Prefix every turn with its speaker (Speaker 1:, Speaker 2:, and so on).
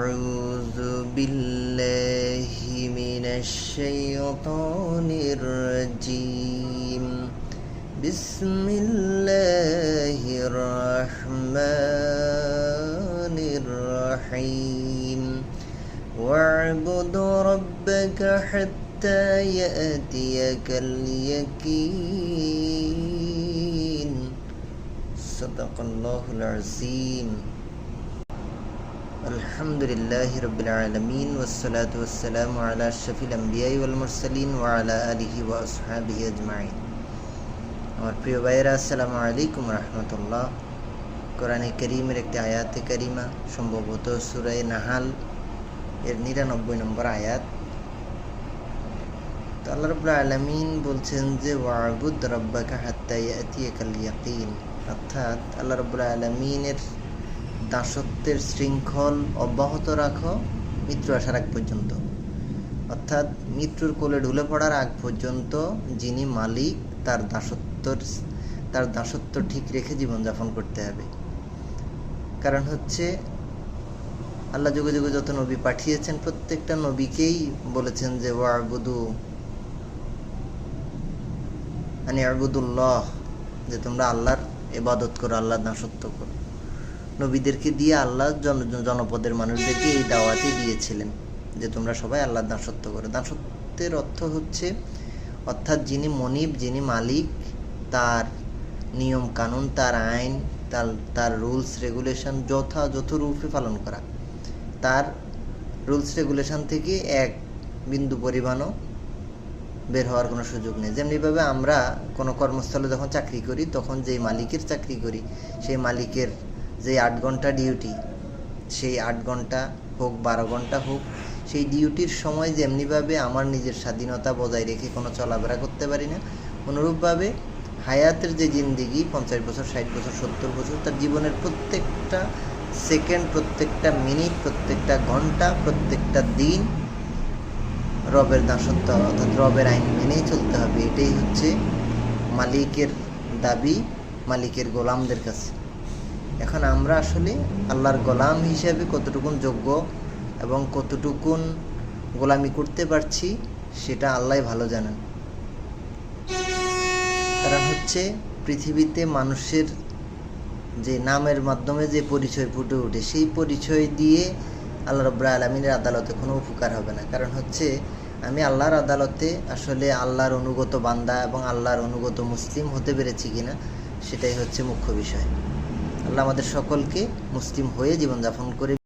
Speaker 1: أعوذ بالله من الشيطان الرجيم. بسم الله الرحمن الرحيم. واعبد ربك حتى يأتيك اليقين. صدق الله العظيم. الحمد لله رب العالمين والصلاة والسلام على أشرف الأنبياء والمرسلين وعلى آله وأصحابه أجمعين আমার প্রিয় ভাইয়েরা আসসালামু আলাইকুম রহমতুল্লাহ কোরআনে করিমের একটি আয়াতে কারিমা সম্ভবত সুরায় নাহাল এর নিরানব্বই নম্বর আয়াত তো আল্লাহ রবুল্লা আলমিন বলছেন যে ওয়াবুদ রব্বাকা হাত্তাই আতিয়াকাল ইয়াকিন অর্থাৎ আল্লাহ রবুল্লা আলমিনের দাসত্বের শৃঙ্খল অব্যাহত রাখো মৃত্যু আসার আগ পর্যন্ত। অর্থাৎ মৃত্যুর কোলে ঢুলে পড়ার আগ পর্যন্ত যিনি মালিক, তার দাসত্বর, তার দাসত্ব ঠিক রেখে জীবনযাপন করতে হবে। কারণ হচ্ছে, আল্লাহ যুগে যুগে যত নবী পাঠিয়েছেন, প্রত্যেকটা নবীকেই বলেছেন যে, ওয়াবুদু মানে আবুদুল্লাহ যে তোমরা আল্লাহর এবাদত করো, আল্লাহর দাসত্ব করো। নবীদেরকে দিয়ে আল্লাহ জন জনপদের মানুষদেরকে এই দাওয়াতই দিয়েছিলেন যে তোমরা সবাই আল্লাহ দাসত্ব করো। দাসত্বের অর্থ হচ্ছে, অর্থাৎ যিনি মনিব, যিনি মালিক, তার নিয়ম কানুন, তার আইন, তার তার রুলস, রেগুলেশন যথাযথ রূপে পালন করা। তার রুলস, রেগুলেশন থেকে এক বিন্দু পরিমাণও বের হওয়ার কোনো সুযোগ নেই। যেমনিভাবে আমরা কোনো কর্মস্থলে যখন চাকরি করি, তখন যেই মালিকের চাকরি করি, সেই মালিকের যে আট ঘণ্টা ডিউটি সেই আট ঘণ্টা হোক, বারো ঘণ্টা হোক, সেই ডিউটির সময় যেমনিভাবে আমার নিজের স্বাধীনতা বজায় রেখে কোনো চলাফেরা করতে পারি না, অনুরূপভাবে হায়াতের যে জিন্দিগি, পঞ্চাশ বছর, ষাট বছর, সত্তর বছর, তার জীবনের প্রত্যেকটা সেকেন্ড প্রত্যেকটা মিনিট প্রত্যেকটা ঘণ্টা, প্রত্যেকটা দিন রবের দাসত্ব, অর্থাৎ রবের আইন মেনেই চলতে হবে। এটাই হচ্ছে মালিকের দাবি, মালিকের গোলামদের কাছে। এখন আমরা আসলে আল্লাহর গোলাম হিসেবে কতটুকুন যোগ্য এবং কতটুকুন গোলামি করতে পারছি, সেটা আল্লাহ ভালো জানেন। কারণ হচ্ছে পৃথিবীতে মানুষের যে নামের মাধ্যমে যে পরিচয় ফুটে ওঠে, সেই পরিচয় দিয়ে আল্লাহ রব্রা আলমিনের আদালতে কোনো উপকার হবে না। কারণ হচ্ছে আমি আল্লাহর আদালতে আসলে আল্লাহর অনুগত বান্দা এবং আল্লাহর অনুগত মুসলিম হতে পেরেছি কিনা, সেটাই হচ্ছে মুখ্য বিষয়। আল্লাহ আমাদের সকলকে মুসলিম হয়ে জীবনযাপন করে